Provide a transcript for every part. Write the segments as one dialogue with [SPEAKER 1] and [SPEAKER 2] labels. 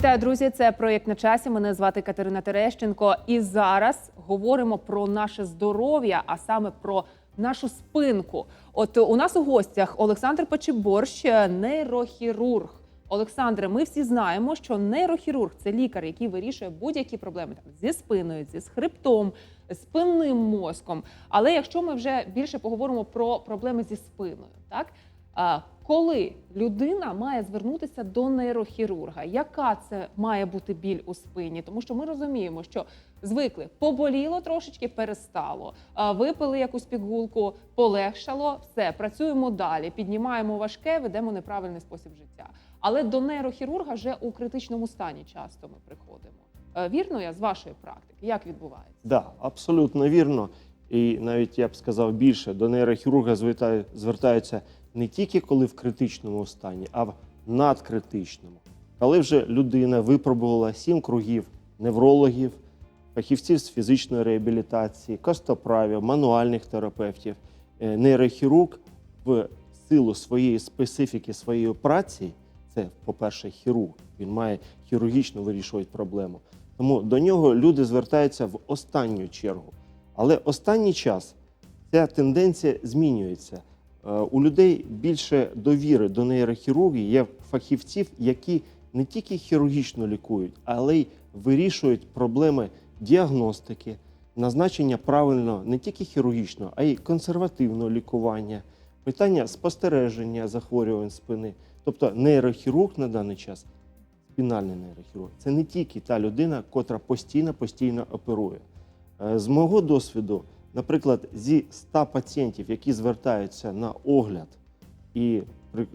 [SPEAKER 1] Вітаю, друзі! Це проєкт на часі. Мене звати Катерина Терещенко. І зараз говоримо про наше здоров'я, а саме про нашу спинку. От у нас у гостях Олександр Почеборщ, нейрохірург. Олександре, ми всі знаємо, що нейрохірург це лікар, який вирішує будь-які проблеми там, зі спиною, зі хребтом, спинним мозком. Але якщо ми вже більше поговоримо про проблеми зі спиною, так коли людина має звернутися до нейрохірурга, яка це має бути біль у спині? Тому що ми розуміємо, що звикли поболіло трошечки, перестало. Випили якусь пігулку, полегшало, все працюємо далі, піднімаємо важке, ведемо неправильний спосіб життя. Але до нейрохірурга вже у критичному стані часто ми приходимо. Вірно, я з вашої практики, як відбувається?
[SPEAKER 2] Да, абсолютно вірно. І навіть я б сказав більше, до нейрохірурга звертаю- звертаються не тільки коли в критичному стані, а в надкритичному. Коли вже людина випробувала сім кругів неврологів, фахівців з фізичної реабілітації, костоправів, мануальних терапевтів, е, нейрохірург в силу своєї специфіки своєї праці, це, по-перше, хірург, він має хірургічно вирішувати проблему. Тому до нього люди звертаються в останню чергу. Але останній час ця тенденція змінюється. Е, У людей більше довіри до нейрохірургії є фахівців, які не тільки хірургічно лікують, але й вирішують проблеми діагностики, назначення правильно не тільки хірургічного, а й консервативного лікування, питання спостереження захворювань спини. Тобто нейрохірург на даний час спінальний нейрохірург це не тільки та людина, котра постійно постійно оперує. Е, З мого досвіду, наприклад, зі 100 пацієнтів, які звертаються на огляд і е,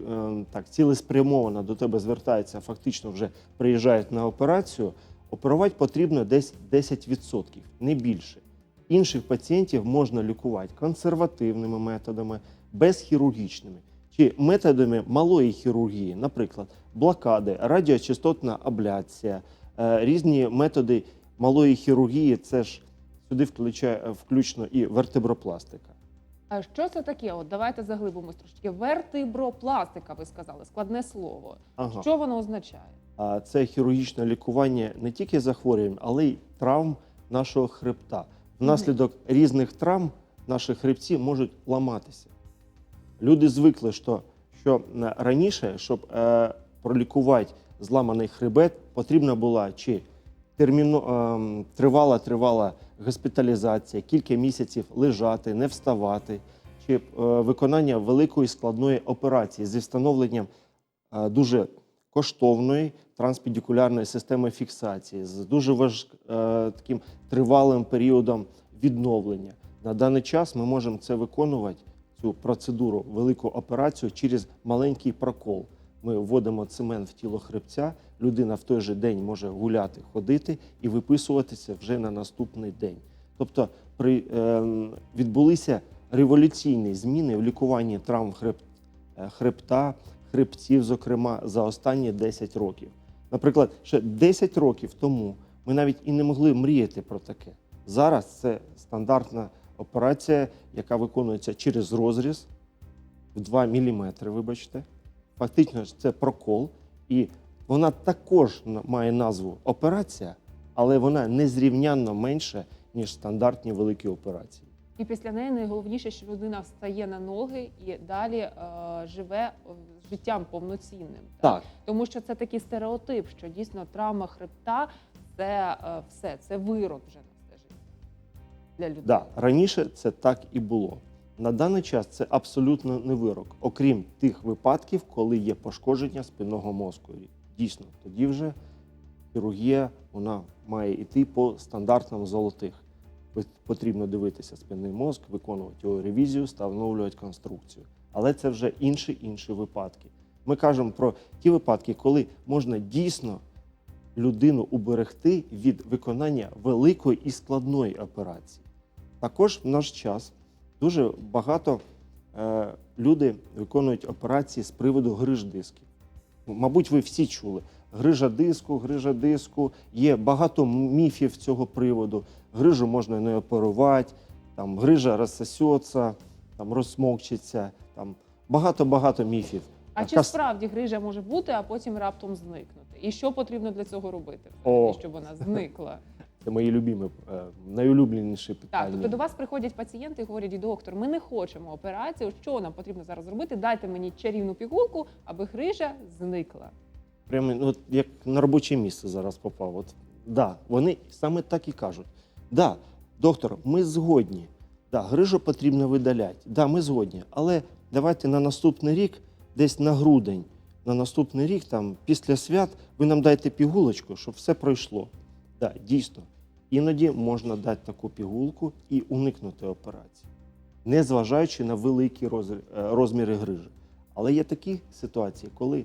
[SPEAKER 2] так цілеспрямовано до тебе звертаються, фактично вже приїжджають на операцію, оперувати потрібно десь 10%, не більше. Інших пацієнтів можна лікувати консервативними методами, безхірургічними чи методами малої хірургії, наприклад, блокади, радіочастотна абляція, е, різні методи малої хірургії. Це ж сюди включає включно і вертебропластика.
[SPEAKER 1] А що це таке? От давайте заглибимось трошки. Вертибропластика, ви сказали, складне слово.
[SPEAKER 2] Ага.
[SPEAKER 1] Що воно означає?
[SPEAKER 2] А це хірургічне лікування не тільки захворювань, але й травм нашого хребта. Внаслідок різних травм наші хребці можуть ламатися. Люди звикли, що, що е, раніше, щоб е, пролікувати зламаний хребет, потрібна була чи терміно, е, тривала тривала госпіталізація, кілька місяців лежати, не вставати, чи е, виконання великої складної операції зі встановленням е, дуже коштовної транспедикулярної системи фіксації з дуже важ, е, таким тривалим періодом відновлення. На даний час ми можемо це виконувати, цю процедуру, велику операцію через маленький прокол. Ми вводимо цемент в тіло хребця, людина в той же день може гуляти, ходити і виписуватися вже на наступний день. Тобто при, е, відбулися революційні зміни в лікуванні травм хреб, е, хребта, хребців, зокрема, за останні 10 років. Наприклад, ще 10 років тому ми навіть і не могли мріяти про таке. Зараз це стандартна операція, яка виконується через розріз в 2 мм, вибачте. Фактично це прокол, і вона також має назву операція, але вона незрівнянно менша, ніж стандартні великі операції.
[SPEAKER 1] І після неї найголовніше, що людина встає на ноги і далі е, живе е, життям повноцінним.
[SPEAKER 2] Так,
[SPEAKER 1] Тому що це такий стереотип, що дійсно травма хребта це е, все, це вирок вже на все життя для людини.
[SPEAKER 2] да, раніше це так і було. На даний час це абсолютно не вирок, окрім тих випадків, коли є пошкодження спинного мозку. Дійсно, тоді вже хірургія вона має йти по стандартам золотих. Потрібно дивитися спинний мозк, виконувати його ревізію, встановлювати конструкцію. Але це вже інші інші випадки. Ми кажемо про ті випадки, коли можна дійсно людину уберегти від виконання великої і складної операції. Також в наш час дуже багато е, люди виконують операції з приводу гриж дисків. Мабуть, ви всі чули. Грижа диску, грижа диску. Є багато міфів цього приводу. Грижу можна не оперувати, там грижа розсосеться, там розсмокчиться, там багато-багато міфів.
[SPEAKER 1] А чи
[SPEAKER 2] Кас-
[SPEAKER 1] справді грижа може бути, а потім раптом зникнути? І що потрібно для цього робити,
[SPEAKER 2] О.
[SPEAKER 1] щоб вона зникла?
[SPEAKER 2] Це мої любимі, е, найулюбленіші
[SPEAKER 1] Так, тобто до вас приходять пацієнти і говорять, доктор, ми не хочемо операцію. Що нам потрібно зараз зробити? Дайте мені чарівну пігулку, аби грижа зникла.
[SPEAKER 2] Прямо ну, от як на робоче місце зараз попав. От, да, вони саме так і кажуть. Да, доктор, ми згодні. Да, грижу потрібно видаляти. Да, ми згодні. Але давайте на наступний рік, десь на грудень, на наступний рік, там, після свят, ви нам дайте пігулочку, щоб все пройшло. Да, дійсно. Іноді можна дати таку пігулку і уникнути операції, незважаючи на великі е, розміри грижі. Але є такі ситуації, коли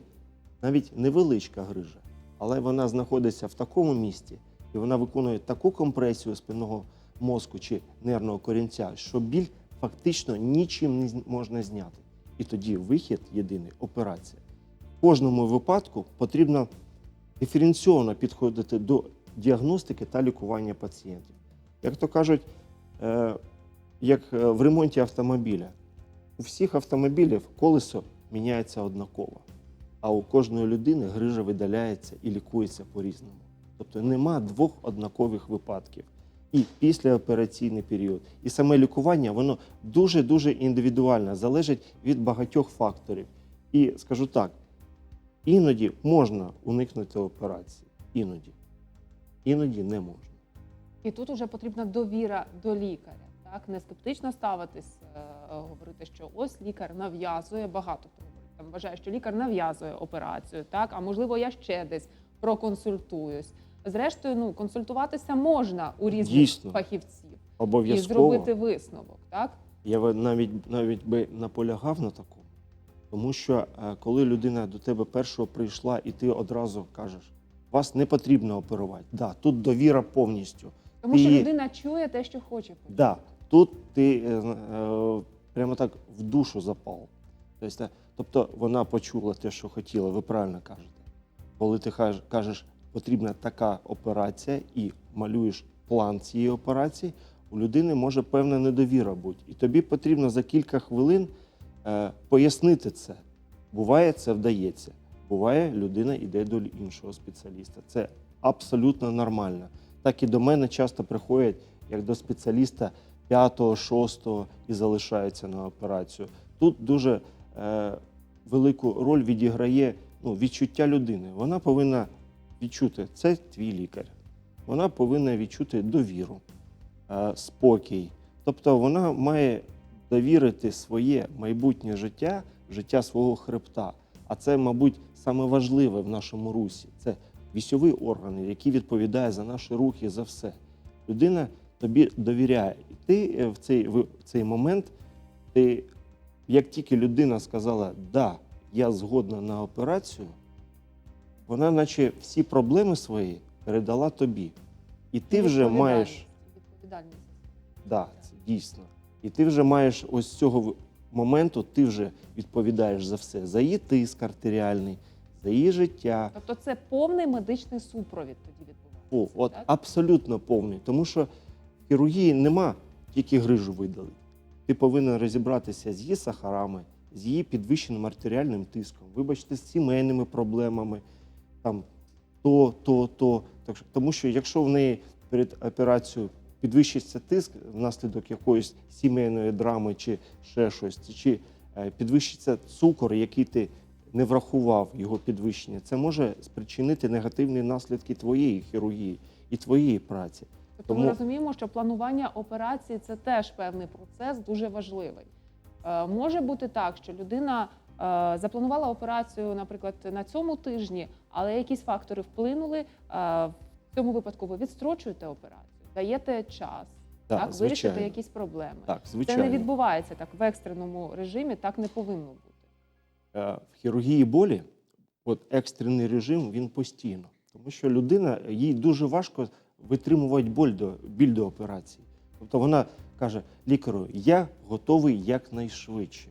[SPEAKER 2] навіть невеличка грижа, але вона знаходиться в такому місці, і вона виконує таку компресію спинного мозку чи нервного корінця, що біль фактично нічим не можна зняти. І тоді вихід єдиний операція. В кожному випадку потрібно диференційовано підходити до діагностики та лікування пацієнтів. Як то кажуть, е, як е, в ремонті автомобіля, у всіх автомобілів колесо міняється однаково а у кожної людини грижа видаляється і лікується по-різному. Тобто нема двох однакових випадків. І післяопераційний період, і саме лікування воно дуже-дуже індивідуальне, залежить від багатьох факторів. І скажу так: іноді можна уникнути операції, іноді, іноді не можна.
[SPEAKER 1] І тут вже потрібна довіра до лікаря. Так, не скептично ставитись, е, говорити, що ось лікар нав'язує багато хто говорить. Там вважає, що лікар нав'язує операцію, так а можливо, я ще десь проконсультуюсь. Зрештою, ну консультуватися можна у різних
[SPEAKER 2] Дійсно.
[SPEAKER 1] фахівців і
[SPEAKER 2] Обов'язково.
[SPEAKER 1] зробити висновок. Так
[SPEAKER 2] Я би навіть навіть би наполягав на такому, тому що е, коли людина до тебе першого прийшла, і ти одразу кажеш, вас не потрібно оперувати. Да, тут довіра повністю.
[SPEAKER 1] тому, що
[SPEAKER 2] І-
[SPEAKER 1] людина чує те, що хоче.
[SPEAKER 2] Да, тут ти е, е, прямо так в душу запав. Тобто, тобто вона почула те, що хотіла, ви правильно кажете. Коли ти каж- кажеш, потрібна така операція і малюєш план цієї операції, у людини може певна недовіра бути. І тобі потрібно за кілька хвилин е, пояснити це. Буває, це вдається. Буває, людина йде до іншого спеціаліста. Це абсолютно нормально. Так і до мене часто приходять як до спеціаліста п'ятого, шостого і залишаються на операцію. Тут дуже е, велику роль відіграє ну, відчуття людини. Вона повинна відчути, це твій лікар. Вона повинна відчути довіру, е, спокій. Тобто вона має довірити своє майбутнє життя, життя свого хребта. А це, мабуть, саме важливе в нашому русі. Це вісьовий орган, який відповідає за наші рухи, за все. Людина тобі довіряє. І ти е, в цей, в цей момент, ти, як тільки людина сказала, да, я згодна на операцію, вона, наче всі проблеми свої передала тобі. І ти вже маєш.
[SPEAKER 1] відповідальність.
[SPEAKER 2] Да, це дійсно. І ти вже маєш ось цього моменту, ти вже відповідаєш за все, за її тиск артеріальний, за її життя.
[SPEAKER 1] Тобто це повний медичний супровід тоді відбувається.
[SPEAKER 2] О, от
[SPEAKER 1] так?
[SPEAKER 2] абсолютно повний. Тому що хірургії нема тільки грижу видалити. Ти повинен розібратися з її сахарами, з її підвищеним артеріальним тиском, вибачте, з сімейними проблемами, там то, то, то. Тому що якщо в неї перед операцією підвищиться тиск внаслідок якоїсь сімейної драми чи ще щось, чи е, підвищиться цукор, який ти не врахував його підвищення, це може спричинити негативні наслідки твоєї хірургії і твоєї праці.
[SPEAKER 1] Тобто ми розуміємо, що планування операції це теж певний процес, дуже важливий. Е, може бути так, що людина е, запланувала операцію, наприклад, на цьому тижні, але якісь фактори вплинули. Е, в цьому випадку ви відстрочуєте операцію, даєте час,
[SPEAKER 2] Так,
[SPEAKER 1] так, вирішити якісь проблеми.
[SPEAKER 2] Так,
[SPEAKER 1] Це не відбувається так в екстреному режимі, так не повинно бути.
[SPEAKER 2] Е, в хірургії болі, от екстрений режим, він постійно. Тому що людина, їй дуже важко витримувати боль до, біль до операції. Тобто вона каже: лікарю, я готовий якнайшвидше.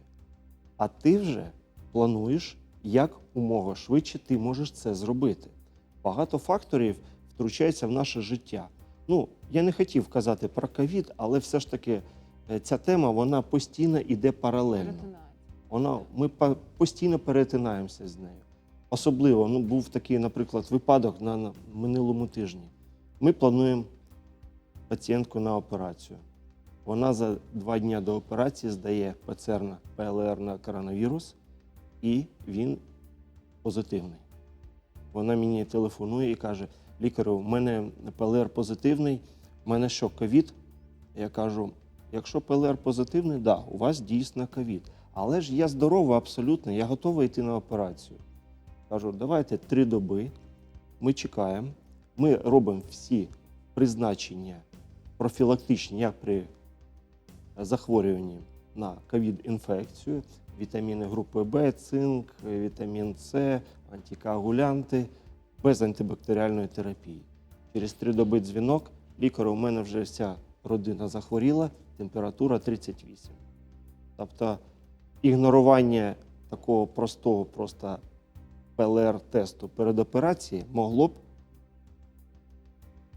[SPEAKER 2] А ти вже плануєш, як умога швидше ти можеш це зробити. Багато факторів втручається в наше життя. Ну, я не хотів казати про ковід, але все ж таки е, ця тема вона постійно йде паралельно. Вона, ми постійно перетинаємося з нею. Особливо ну, був такий, наприклад, випадок на, на минулому тижні. Ми плануємо пацієнтку на операцію. Вона за два дні до операції здає ПЦР на ПЛР на коронавірус, і він позитивний. Вона мені телефонує і каже: лікарю, у мене ПЛР позитивний, у мене що, ковід? Я кажу: якщо ПЛР позитивний, да, у вас дійсно ковід. Але ж я здорова абсолютно, я готова йти на операцію. Кажу, давайте три доби, ми чекаємо, ми робимо всі призначення профілактичні, як при захворюванні на ковід-інфекцію, вітаміни групи Б, цинк, вітамін С, антикоагулянти, без антибактеріальної терапії. Через три доби дзвінок, лікарю, у мене вже вся родина захворіла, температура 38. Тобто ігнорування такого простого просто ПЛР-тесту перед операцією могло б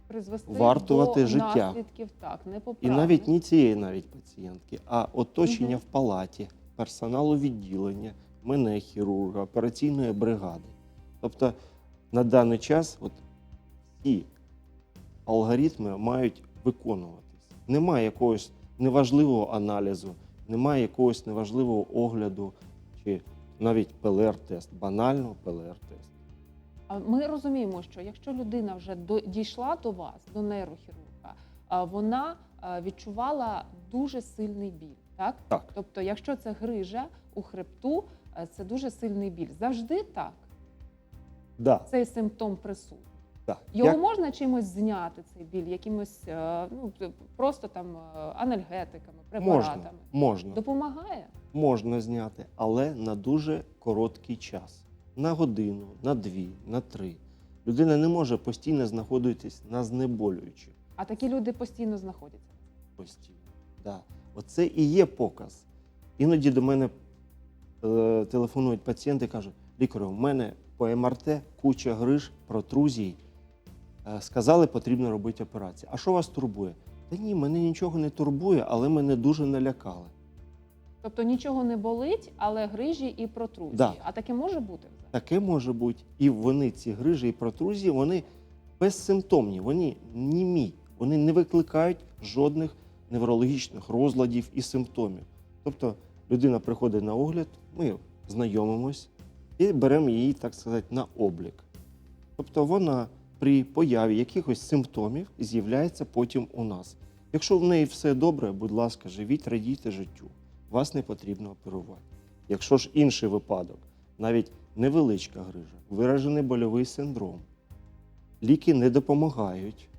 [SPEAKER 1] Призвести
[SPEAKER 2] Вартувати
[SPEAKER 1] до
[SPEAKER 2] життя.
[SPEAKER 1] наслідків так,
[SPEAKER 2] І навіть не цієї навіть пацієнтки, а оточення
[SPEAKER 1] Мгм.
[SPEAKER 2] в палаті, персоналу відділення, мене, хірурга, операційної бригади. Тобто на даний час от, всі алгоритми мають виконуватись. Немає якогось неважливого аналізу, немає якогось неважливого огляду, чи навіть ПЛР-тест, банально ПЛР-тест.
[SPEAKER 1] Ми розуміємо, що якщо людина вже дійшла до вас, до нейрохірурга, вона відчувала дуже сильний біль. Так?
[SPEAKER 2] Так.
[SPEAKER 1] Тобто, якщо це грижа у хребту, це дуже сильний біль. Завжди так.
[SPEAKER 2] Да,
[SPEAKER 1] Цей симптом присутній.
[SPEAKER 2] да.
[SPEAKER 1] Його
[SPEAKER 2] Як-
[SPEAKER 1] можна чимось зняти, цей біль, якимось е, ну, просто там е, анальгетиками, препаратами.
[SPEAKER 2] можна, можна.
[SPEAKER 1] Допомагає?
[SPEAKER 2] можна зняти, але на дуже короткий час. На годину, на дві, на три. Людина не може постійно знаходитись на знеболюючих
[SPEAKER 1] А такі люди постійно знаходяться.
[SPEAKER 2] постійно. Да. Оце і є показ. Іноді до мене е, телефонують пацієнти і кажуть: лікарю, в мене по МРТ куча гриж, протрузій. Е, сказали, потрібно робити операцію. А що вас турбує? Та ні, мене нічого не турбує, але мене дуже налякали.
[SPEAKER 1] Тобто нічого не болить, але грижі і протрузії.
[SPEAKER 2] Да.
[SPEAKER 1] А таке може бути?
[SPEAKER 2] Таке може бути. І вони, ці грижі і протрузії, вони безсимптомні, вони німі, вони не викликають жодних неврологічних розладів і симптомів. Тобто людина приходить на огляд, ми знайомимось і беремо її, так сказати, на облік. Тобто вона при появі якихось симптомів з'являється потім у нас. Якщо в неї все добре, будь ласка, живіть, радійте життю. Вас не потрібно оперувати. Якщо ж інший випадок, навіть невеличка грижа, виражений больовий синдром, ліки не допомагають.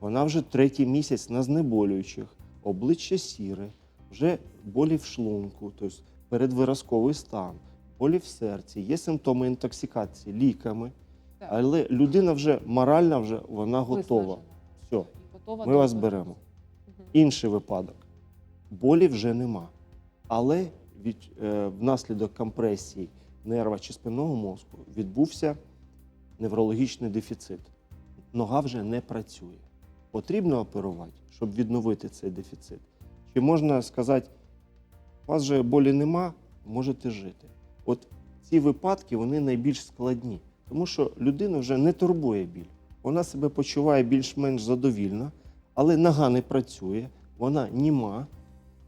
[SPEAKER 2] Вона вже третій місяць на знеболюючих, обличчя сіре, вже болі в шлунку, тобто передвиразковий стан, болі в серці, є симптоми інтоксикації ліками,
[SPEAKER 1] Так.
[SPEAKER 2] але людина вже морально вже вона готова. Все,
[SPEAKER 1] готова
[SPEAKER 2] ми вас беремо. Інший випадок. Болі вже нема. Але від, е, внаслідок компресії нерва чи спинного мозку відбувся неврологічний дефіцит. Нога вже не працює. Потрібно оперувати, щоб відновити цей дефіцит. Чи можна сказати, у вас же болі нема, можете жити. От ці випадки вони найбільш складні, тому що людина вже не турбує біль. Вона себе почуває більш-менш задовільно, але нога не працює, вона німа.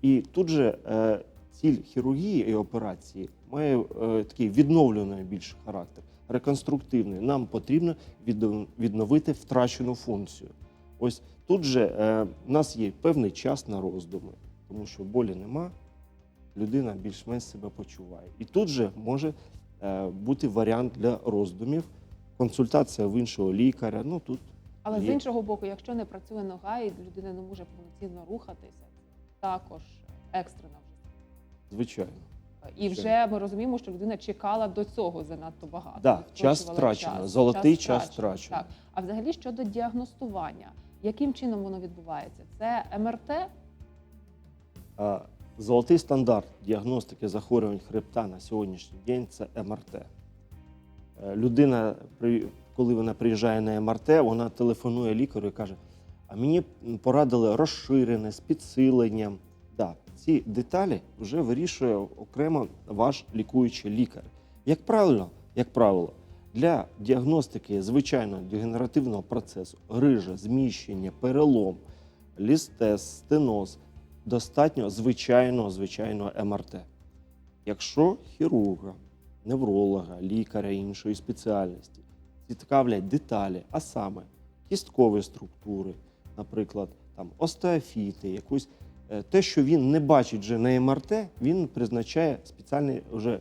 [SPEAKER 2] І тут же е, ціль хірургії і операції має е, такий відновлений більш характер, реконструктивний. Нам потрібно відновити втрачену функцію. Ось тут же е, в нас є певний час на роздуми, тому що болі нема, людина більш-менш себе почуває. І тут же може е, бути варіант для роздумів, консультація в іншого лікаря. Ну тут
[SPEAKER 1] Але з іншого боку, якщо не працює нога і людина не може повноцінно рухатися, також екстрена вже.
[SPEAKER 2] звичайно.
[SPEAKER 1] І вже ми розуміємо, що людина чекала до цього занадто багато.
[SPEAKER 2] Да, час втрачено, золотий час втрачено.
[SPEAKER 1] Так. А взагалі щодо діагностування, яким чином воно відбувається? Це МРТ?
[SPEAKER 2] А, Золотий стандарт діагностики захворювань хребта на сьогоднішній день це МРТ. Е, Людина, коли вона приїжджає на МРТ, вона телефонує лікарю і каже: а мені порадили розширене з підсиленням. Да, ці деталі вже вирішує окремо ваш лікуючий лікар. Як правило, як правило, Для діагностики звичайного дегенеративного процесу, грижа, зміщення, перелом, лістез, стеноз достатньо звичайного звичайного МРТ. Якщо хірурга, невролога, лікаря іншої спеціальності цікавлять деталі, а саме кісткові структури, наприклад, там остеофіти, якусь е, те, що він не бачить вже на МРТ, він призначає спеціальне вже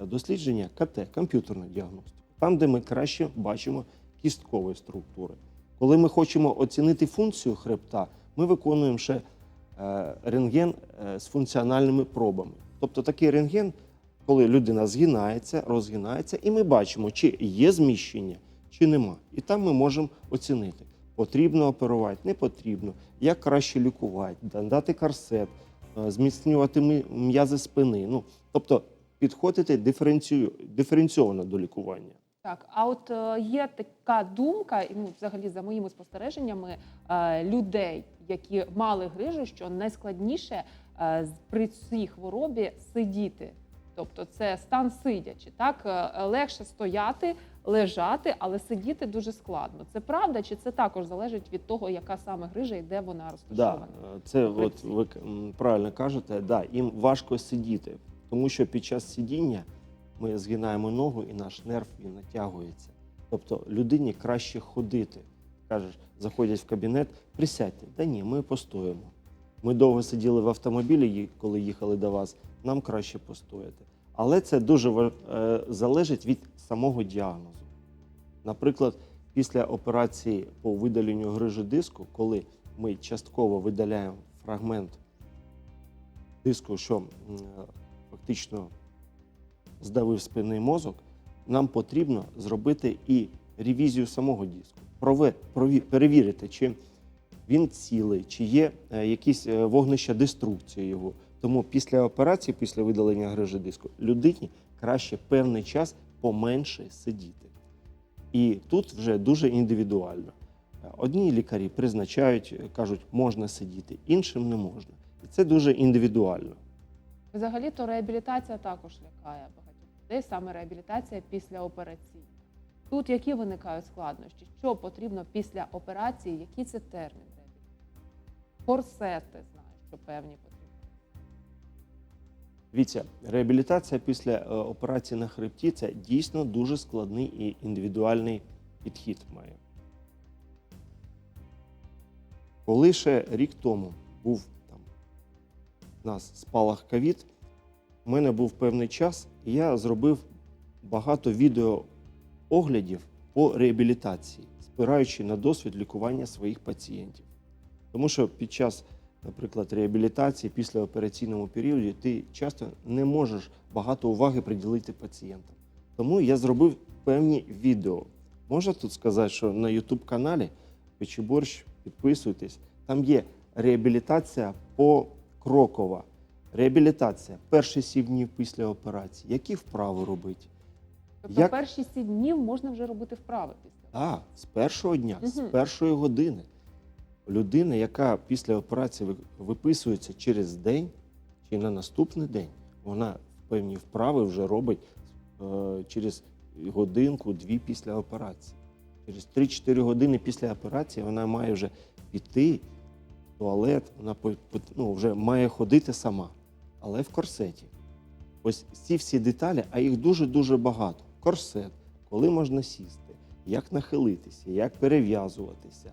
[SPEAKER 2] дослідження КТ, комп'ютерну діагностику, там, де ми краще бачимо кісткові структури. Коли ми хочемо оцінити функцію хребта, ми виконуємо ще рентген е, з функціональними пробами. Тобто такий рентген, коли людина згинається, розгинається, і ми бачимо, чи є зміщення, чи нема. І там ми можемо оцінити, потрібно оперувати, не потрібно, як краще лікувати, дати корсет, е, зміцнювати м'язи спини. Ну, тобто підходити диференційовано до лікування.
[SPEAKER 1] Так, а от е, є така думка, і ну, взагалі за моїми спостереженнями е, людей, які мали грижу, що найскладніше е, при цій хворобі сидіти. Тобто це стан сидячи. Так Е, легше стояти, лежати, але сидіти дуже складно. Це правда, чи це також залежить від того, яка саме грижа і де вона розташована?
[SPEAKER 2] е, це
[SPEAKER 1] При
[SPEAKER 2] от ви правильно кажете, да, їм важко сидіти, тому що під час сидіння ми згинаємо ногу і наш нерв він натягується. Тобто людині краще ходити. Кажеш, заходять в кабінет, присядьте. Да ні, ми постоїмо. Ми довго сиділи в автомобілі, коли їхали до вас, нам краще постояти. Але це дуже е, залежить від самого діагнозу. Наприклад, після операції по видаленню грижі диску, коли ми частково видаляємо фрагмент диску, що е, фактично здавив спинний мозок, нам потрібно зробити і ревізію самого диску, перевірити, чи він цілий, чи є е, якісь е, вогнища деструкції його. Тому після операції, після видалення грижі диску, людині краще певний час поменше сидіти. І тут вже дуже індивідуально. Одні лікарі призначають, кажуть, можна сидіти, іншим не можна. І це дуже індивідуально.
[SPEAKER 1] Взагалі, то реабілітація також лякає багатьох людей, саме реабілітація після операції. Тут які виникають складнощі? Що потрібно після операції? Який це термін? Корсети, знаю, що певні потрібні.
[SPEAKER 2] Дивіться, реабілітація після е, операції на хребті це дійсно дуже складний і індивідуальний підхід має. Коли ще рік тому був там у нас спалах ковід, у мене був певний час, і я зробив багато відеооглядів по реабілітації, спираючи на досвід лікування своїх пацієнтів. Тому що під час, наприклад, реабілітації після операційному періоді ти часто не можеш багато уваги приділити пацієнтам. Тому я зробив певні відео. Можна тут сказати, що на YouTube каналі Печіборщ, підписуйтесь, там є реабілітація покрокова. Реабілітація перші сім днів після операції. Які вправи робити?
[SPEAKER 1] Тобто
[SPEAKER 2] Як-
[SPEAKER 1] перші сім днів можна вже робити вправи після.
[SPEAKER 2] Так, з першого дня, з першої години. Людина, яка після операції виписується через день чи на наступний день, вона певні вправи вже робить е, через годинку-дві після операції. Через 3-4 години після операції вона має вже піти в туалет, вона ну, вже має ходити сама, але в корсеті. Ось ці всі деталі, а їх дуже-дуже багато. Корсет, коли можна сісти, як нахилитися, як перев'язуватися,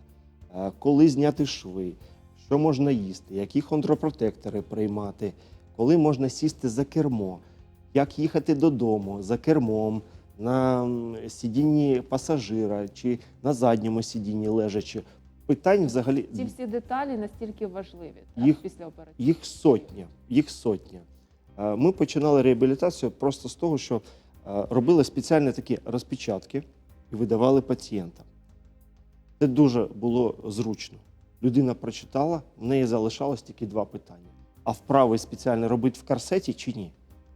[SPEAKER 2] е, коли зняти шви, що можна їсти, які хондропротектори приймати, коли можна сісти за кермо, як їхати додому за кермом, на сидінні пасажира чи на задньому сидінні лежачи. Питань взагалі
[SPEAKER 1] Ці всі деталі настільки важливі так,
[SPEAKER 2] Їх-
[SPEAKER 1] після операції.
[SPEAKER 2] їх сотня. Їх сотня. Е, Ми починали реабілітацію просто з того, що робили спеціальні такі розпечатки і видавали пацієнтам. Це дуже було зручно. Людина прочитала, в неї залишалось тільки два питання: а вправи спеціально робити в корсеті чи ні?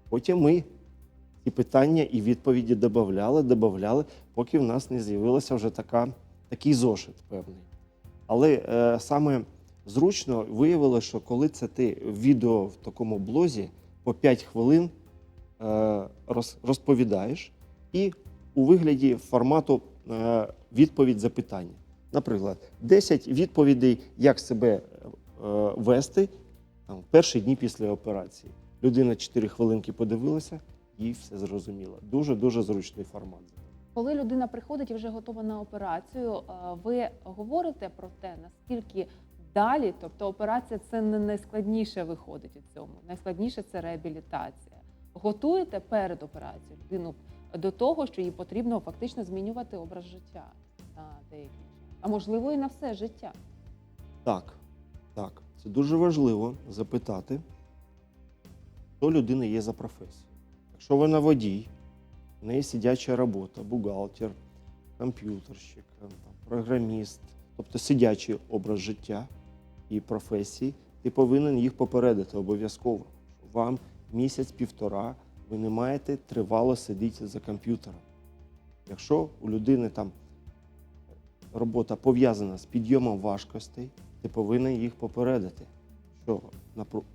[SPEAKER 2] Потім ми ці питання і відповіді додавали, додавали, поки в нас не з'явилася вже така, такий зошит певний. Але е, саме зручно виявилося, що коли це ти відео в такому блозі по 5 хвилин е, розповідаєш і у вигляді формату е, відповідь-запитання. Наприклад, 10 відповідей, як себе е, вести там, в перші дні після операції. Людина 4 хвилинки подивилася, їй все зрозуміло. Дуже дуже зручний формат.
[SPEAKER 1] Коли людина приходить і вже готова на операцію, е, ви говорите про те, наскільки далі, тобто операція це не найскладніше виходить у цьому. Найскладніше це реабілітація. Готуєте перед операцією людину до того, що їй потрібно фактично змінювати образ життя на час, а можливо і на все життя.
[SPEAKER 2] Так, так. Це дуже важливо запитати, хто людина є за професією. Якщо вона водій, в неї сидяча робота, бухгалтер, комп'ютерщик, програміст, тобто сидячий образ життя і професії, ти повинен їх попередити обов'язково. Вам місяць-півтора ви не маєте тривало сидіти за комп'ютером. Якщо у людини там робота пов'язана з підйомом важкостей, ти повинен їх попередити, що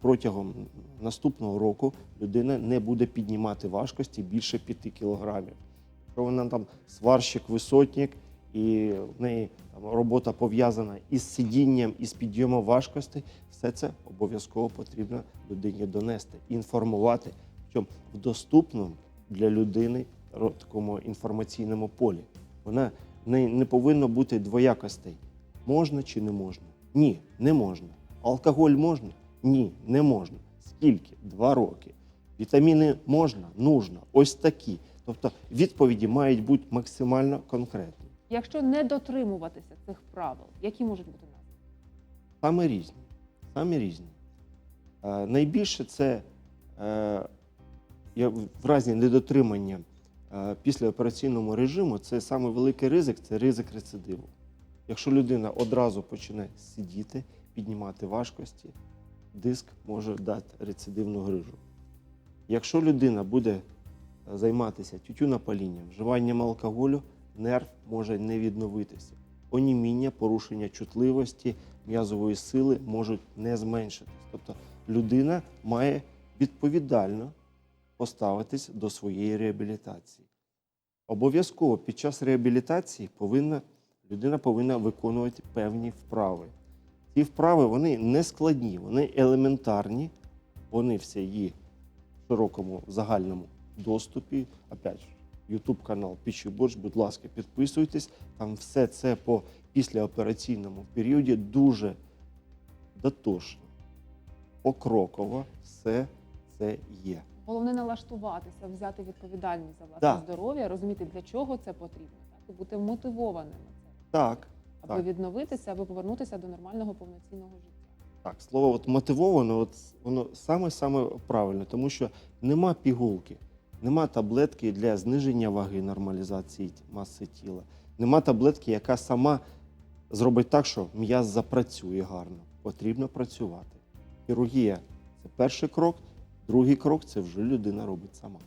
[SPEAKER 2] протягом наступного року людина не буде піднімати важкості більше 5 кілограмів. Якщо вона там сварщик, висотник, і в неї там, робота пов'язана із сидінням, із підйомом важкостей, все це обов'язково потрібно людині донести, інформувати, що в доступному для людини такому інформаційному полі. Вона не, не повинно бути двоякостей. Можна чи не можна? Ні, не можна. Алкоголь можна? Ні, не можна. Скільки? Два роки. Вітаміни можна, нужно. Ось такі. Тобто відповіді мають бути максимально конкретні.
[SPEAKER 1] Якщо не дотримуватися цих правил, які можуть бути наслідки?
[SPEAKER 2] Саме різні. Саме різні. Е, найбільше це е, в разі недотримання е, післяопераційному режиму, це саме великий ризик це ризик рецидиву. Якщо людина одразу почне сидіти, піднімати важкості, диск може дати рецидивну грижу. Якщо людина буде е, займатися тютюнопалінням, вживанням алкоголю, нерв може не відновитися. Оніміння, порушення чутливості, м'язової сили можуть не зменшитись. Тобто людина має відповідально поставитись до своєї реабілітації. Обов'язково під час реабілітації повинна, людина повинна виконувати певні вправи. Ці вправи вони не складні, вони елементарні, вони всі є в широкому загальному доступі. Опять YouTube канал Пічі Борщ, будь ласка, підписуйтесь. Там все це по післяопераційному періоді дуже дотошно, покроково все це є.
[SPEAKER 1] Головне налаштуватися, взяти відповідальність за власне
[SPEAKER 2] Да.
[SPEAKER 1] здоров'я, розуміти, для чого це потрібно, так і бути мотивованим на це,
[SPEAKER 2] Так,
[SPEAKER 1] аби
[SPEAKER 2] Так.
[SPEAKER 1] відновитися, аби повернутися до нормального повноцінного життя.
[SPEAKER 2] Так, слово от мотивовано, от воно саме саме правильно, тому що нема пігулки, нема таблетки для зниження ваги, нормалізації маси тіла, нема таблетки, яка сама зробить так, що м'яз запрацює гарно. Потрібно працювати. Хірургія це перший крок, другий крок це вже людина робить сама.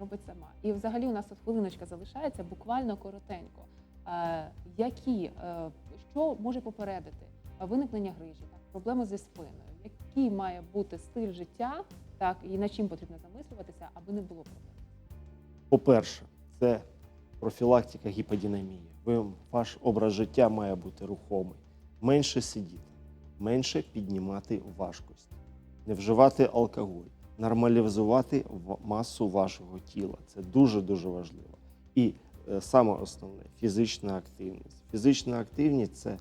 [SPEAKER 1] робить сама. І взагалі у нас тут хвилиночка залишається буквально коротенько. Е, які, е, що може попередити виникнення грижі, проблеми зі спиною? Який має бути стиль життя, так, і над чим потрібно замислюватися, аби не було проблем?
[SPEAKER 2] По-перше, це профілактика гіподинамії. Ви, ваш образ життя має бути рухомий. Менше сидіти, менше піднімати важкості, не вживати алкоголь, нормалізувати масу вашого тіла. Це дуже-дуже важливо. І е, саме основне фізична активність. Фізична активність це,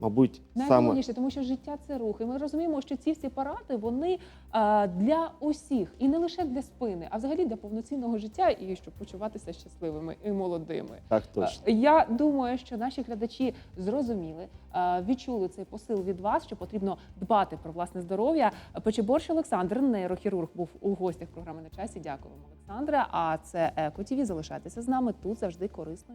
[SPEAKER 2] мабуть, саме
[SPEAKER 1] тому що життя це рух. І ми розуміємо, що ці всі паради вони а, для усіх, і не лише для спини, а взагалі для повноцінного життя і щоб почуватися щасливими і молодими.
[SPEAKER 2] так точно.
[SPEAKER 1] Е, Я думаю, що наші глядачі зрозуміли, е, відчули цей посил від вас, що потрібно дбати про власне здоров'я. Печеборщ Олександр, нейрохірург, був у гостях програми на часі. Дякуємо, Олександре. А це Еко ТІВІ. Залишайтеся з нами тут завжди корисно.